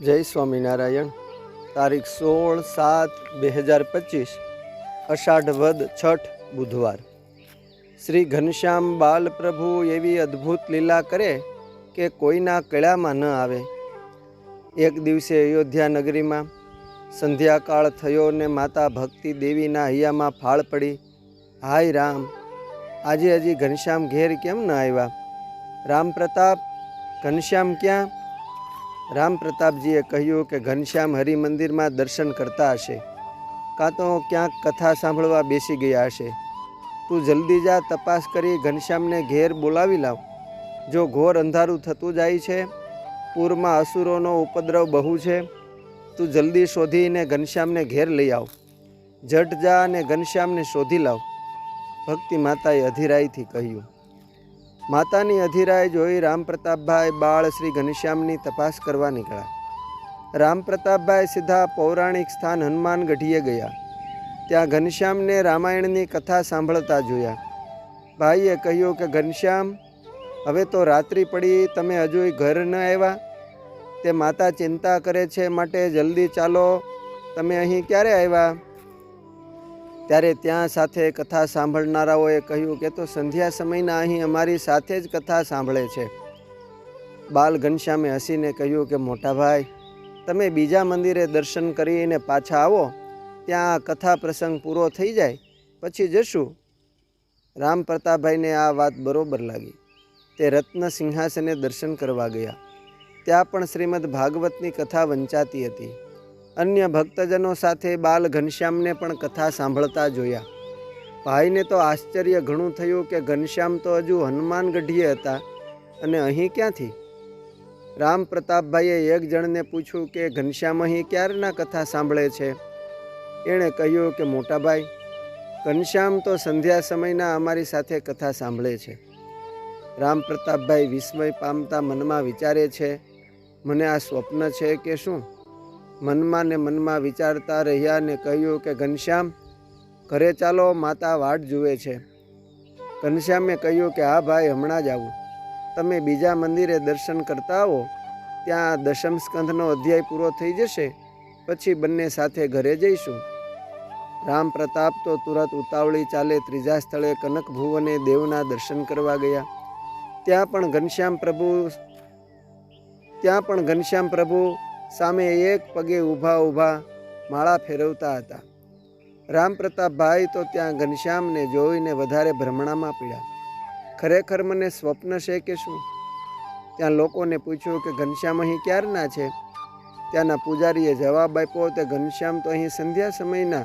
જય સ્વામિનારાયણ. તારીખ સોળ સાત બે હજાર પચીસ, અષાઢ વદ છઠ બુધવાર. શ્રી ઘનશ્યામ બાલપ્રભુ એવી અદ્ભુત લીલા કરે કે કોઈના કળામાં ન આવે. એક દિવસે અયોધ્યા નગરીમાં સંધ્યાકાળ થયો ને માતા ભક્તિ દેવીના હૈયામાં ફાળ પડી. હાય રામ, આજે હજી ઘનશ્યામ ઘેર કેમ ન આવ્યા? રામ પ્રતાપ, ઘનશ્યામ ક્યાં? રામ પ્રતાપજીએ કહ્યું કે ઘનશ્યામ હરિમંદિરમાં દર્શન કરતા હશે. કાં તો ક્યાંક કથા સાંભળવા બેસી ગયા હશે. તું જલ્દી જા, તપાસ કરી, ઘનશ્યામને ઘેર બોલાવી લાવ. જો ઘોર અંધારું થતું જાય છે, પૂરમાં અસુરોનો ઉપદ્રવ બહુ છે, તું જલ્દી શોધીને ઘનશ્યામને ઘેર લઈ આવ. જટ જા અને ઘનશ્યામને શોધી લાવ, ભક્તિ માતાએ અધિરાઈથી કહ્યું. માતાની અધિરાય જોઈ રામપ્રતાપભાઈ બાળ શ્રી ઘનશ્યામની તપાસ કરવા નીકળ્યા. રામપ્રતાપભાઈ સીધા પૌરાણિક સ્થાન હનુમાન ગઢીએ ગયા. ત્યાં ઘનશ્યામને રામાયણની કથા સાંભળતા જોયા. ભાઈએ કહ્યું કે, ઘનશ્યામ, હવે તો રાત્રિ પડી, તમે હજુ ઘર ન આવ્યા. તે માતા ચિંતા કરે છે, માટે જલ્દી ચાલો. તમે અહીં ક્યારે આવ્યા? ત્યારે ત્યાં સાથે કથા સાંભળનારાઓએ કહ્યું કે તો સંધ્યા સમયના અહીં અમારી સાથે જ કથા સાંભળે છે. બાલ ઘનશ્યામે હસીને કહ્યું કે, મોટા ભાઈ, તમે બીજા મંદિરે દર્શન કરીને પાછા આવો. ત્યાં કથા પ્રસંગ પૂરો થઈ જાય, પછી જશું. રામ પ્રતાપભાઈને આ વાત બરોબર લાગી. તે રત્ન સિંહાસને દર્શન કરવા ગયા. ત્યાં પણ શ્રીમદ ભાગવતની કથા વંચાતી હતી. અન્ય ભક્તજનો સાથે બાલ ઘનશ્યામને પણ કથા સાંભળતા જોયા. ભાઈને તો આશ્ચર્ય ઘણું થયું કે ઘનશ્યામ તો હજુ હનુમાન ગઢીએ હતા. અને અહીં ક્યાંથી? રામ પ્રતાપભાઈએ એક જણને પૂછ્યું કે, ઘનશ્યામ અહીં ક્યારના કથા સાંભળે છે? એણે કહ્યું કે, મોટાભાઈ, ઘનશ્યામ તો સંધ્યા સમયના અમારી સાથે કથા સાંભળે છે. રામ પ્રતાપભાઈ વિસ્મય પામતા મનમાં વિચારે છે, મને આ સ્વપ્ન છે કે શું? મનમાં ને મનમાં વિચારતા રહ્યા ને કહ્યું કે, ઘનશ્યામ, ઘરે ચાલો, માતા વાટ જુએ છે. ઘનશ્યામે કહ્યું કે, હા ભાઈ, હમણાં જ આવું. તમે બીજા મંદિરે દર્શન કરતા આવો. ત્યાં દશમ સ્કંધનો અધ્યાય પૂરો થઈ જશે. પછી બંને સાથે ઘરે જઈશું. રામ પ્રતાપ તો તુરત ઉતાવળી ચાલે ત્રીજા સ્થળે કનક ભુવને દેવના દર્શન કરવા ગયા. ત્યાં પણ ઘનશ્યામ પ્રભુ, ત્યાં પણ ઘનશ્યામ પ્રભુ સામે એક પગે ઊભા ઊભા માળા ફેરવતા હતા. રામપ્રતાપભાઈ તો ત્યાં ઘનશ્યામને જોઈને વધારે ભ્રમણામાં પીડ્યા ખરેખર મને સ્વપ્ન છે કે શું? ત્યાં લોકોને પૂછ્યું કે ઘનશ્યામ અહીં ક્યારના છે? ત્યાંના પૂજારીએ જવાબ આપ્યો તે ઘનશ્યામ તો અહીં સંધ્યા સમયના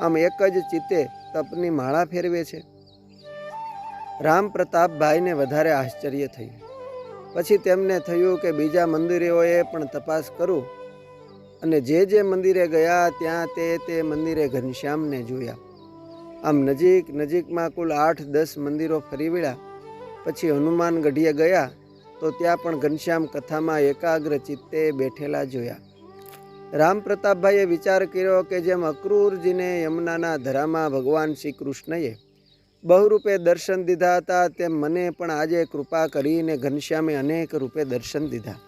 આમ એક જ ચિત્તે તપની માળા ફેરવે છે. રામ પ્રતાપભાઈને વધારે આશ્ચર્ય થયું. પછી તેમને થયું કે બીજા મંદિરોએ પણ તપાસ કરું. અને જે જે મંદિરે ગયા ત્યાં તે તે મંદિરે ઘનશ્યામને જોયા. આમ નજીક નજીકમાં કુલ આઠ દસ મંદિરો ફરી વળ્યા. પછી હનુમાન ગઢીએ ગયા તો ત્યાં પણ ઘનશ્યામ કથામાં એકાગ્ર ચિત્તે બેઠેલા જોયા. રામ પ્રતાપભાઈએ વિચાર કર્યો કે જેમ અક્રૂરજીને યમુનાના ધરામાં ભગવાન શ્રી કૃષ્ણએ બહુરૂપે દર્શન દીધા હતા, તેમ મને પણ આજે કૃપા કરીને ઘનશ્યામે અનેક રૂપે દર્શન દીધા.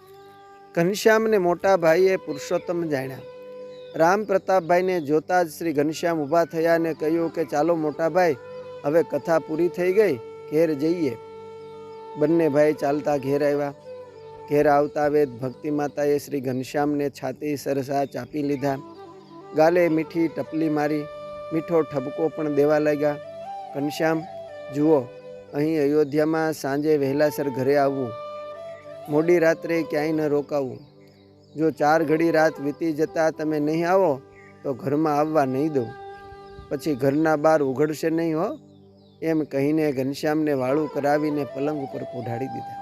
ઘનશ્યામને મોટા ભાઈએ પુરુષોત્તમ જાણ્યા. રામ પ્રતાપભાઈને જોતા જ શ્રી ઘનશ્યામ ઊભા થયા અને કહ્યું કે, ચાલો મોટા ભાઈ, હવે કથા પૂરી થઈ ગઈ, ઘેર જઈએ. બંને ભાઈ ચાલતા ઘેર આવ્યા. ઘેર આવતા વેદ ભક્તિ માતાએ શ્રી ઘનશ્યામને છાતી સરસા ચાપી લીધા. ગાલે મીઠી ટપલી મારી, મીઠો ઠબકો પણ દેવા લાગ્યા. ઘનશ્યામ, જુઓ, અહીં અયોધ્યામાં સાંજે વહેલાસર ઘરે આવવું. મોડી રાત્રે ક્યાંય ન રોકાવું. જો ચાર ઘડી રાત વીતી જતાં તમે નહીં આવો, તો ઘરમાં આવવા નહીં દઉં પછી ઘરના બહાર ઉઘડશે નહીં હો. એમ કહીને ઘનશ્યામને વાળું કરાવીને પલંગ ઉપર પોઢાડી દીધા.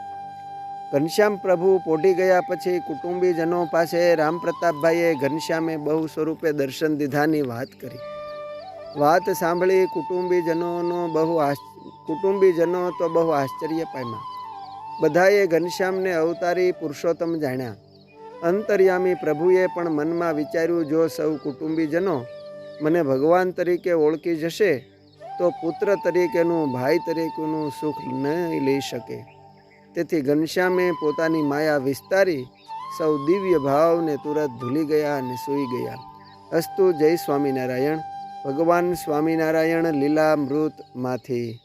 ઘનશ્યામ પ્રભુ પોઢી ગયા પછી કુટુંબીજનો પાસે રામપ્રતાપભાઈએ ઘનશ્યામે બહુ સ્વરૂપે દર્શન દીધાની વાત કરી. વાત સાંભળી કુટુંબીજનોનો બહુ કુટુંબીજનો તો બહુ આશ્ચર્ય પામ્યા. બધાએ ઘનશ્યામને અવતારી પુરુષોત્તમ જાણ્યા. અંતર્યામી પ્રભુએ પણ મનમાં વિચાર્યું, જો સૌ કુટુંબીજનો મને ભગવાન તરીકે ઓળખી જશે, તો પુત્ર તરીકેનું, ભાઈ તરીકેનું સુખ નહીં લઈ શકે. તેથી ઘનશ્યામે પોતાની માયા વિસ્તારી સૌ દિવ્ય ભાવને તુરત ભૂલી ગયા અને સૂઈ ગયા. અસ્તુ જય સ્વામિનારાયણ. ભગવાન સ્વામિનારાયણ લીલામૃતમાંથી.